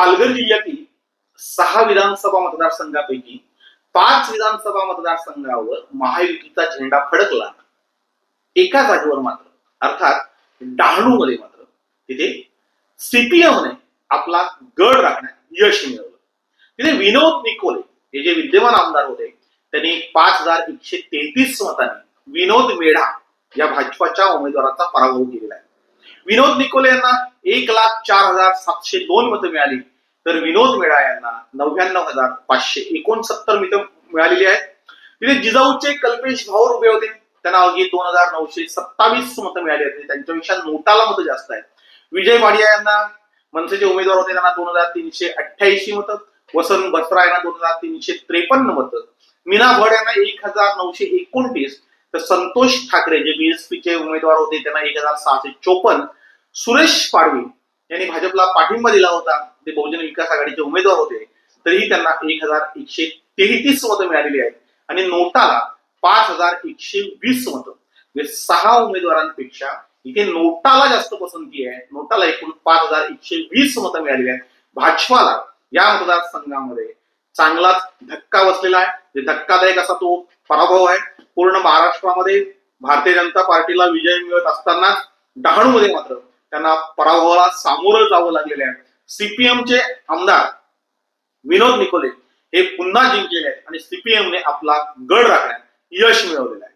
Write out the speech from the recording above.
पालघर जिल्ह्यातील सहा विधानसभा मतदारसंघापैकी पाच विधानसभा मतदारसंघावर महायुतीचा झेंडा फडकला. एका जागेवर मात्र अर्थात डहाणू मध्ये मात्र तिथे सीपीएमने आपला गड राखण्यात यश मिळवलं. तिथे विनोद निकोले हे जे विद्यमान आमदार होते त्यांनी पाच हजार एकशे तेहतीस मतांनी विनोद मेढा या भाजपाच्या उमेदवाराचा पराभव केलेला आहे. विनोद निकोले यांना एक लाख चार हजार सातशे दोन मतं मिळाली. तर विनोद मेळा यांना नव्याण्णव हजार पाचशे एकोणसत्तर मतं मिळालेली आहेत. तिथे जिजाऊचे कल्पेश भाऊर उभे होते. त्यांना अवघी दोन हजार नऊशे सत्तावीस मतं मिळाली आहेत. त्यांच्यापेक्षा नोटाला मतं जास्त आहेत. विजय वाडिया यांना मनसेचे उमेदवार होते. त्यांना दोन हजार तीनशे अठ्ठ्याऐंशी मतं. वसंत बसरा यांना दोन हजार तीनशे त्रेपन्न मतं. मीना भड यांना एक हजार नऊशे एकोणतीस. तर संतोष ठाकरे जे बीएसपीचे उमेदवार होते त्यांना एक हजार सहाशे चोपन्न. सुरेश पाडवी यांनी भाजपला पाठिंबा दिला होता. ते बहुजन विकास आघाडीचे उमेदवार होते. तरीही त्यांना एक हजार एकशे तेहतीस मतं मिळालेली आहेत. आणि नोटाला पाच हजार एकशे वीस मतं. म्हणजे सहा उमेदवारांपेक्षा इथे नोटाला जास्त पसंती आहे. नोटाला एकूण पाच हजार एकशे वीस मतं मिळालेली आहेत. भाजपाला या मतदारसंघामध्ये चांगलाच धक्का बसलेला आहे. धक्कादायक असा तो पराभव आहे. पूर्ण महाराष्ट्रामध्ये भारतीय जनता पार्टीला विजय मिळत असताना डहाणूमध्ये मात्र त्यांना पराभवाला सामोरं जावं लागलेलं आहे. सीपीएमचे आमदार विनोद निकोले हे पुन्हा जिंकलेले आहेत आणि सीपीएमने आपला गड राखण्यात यश मिळवलेलं आहे.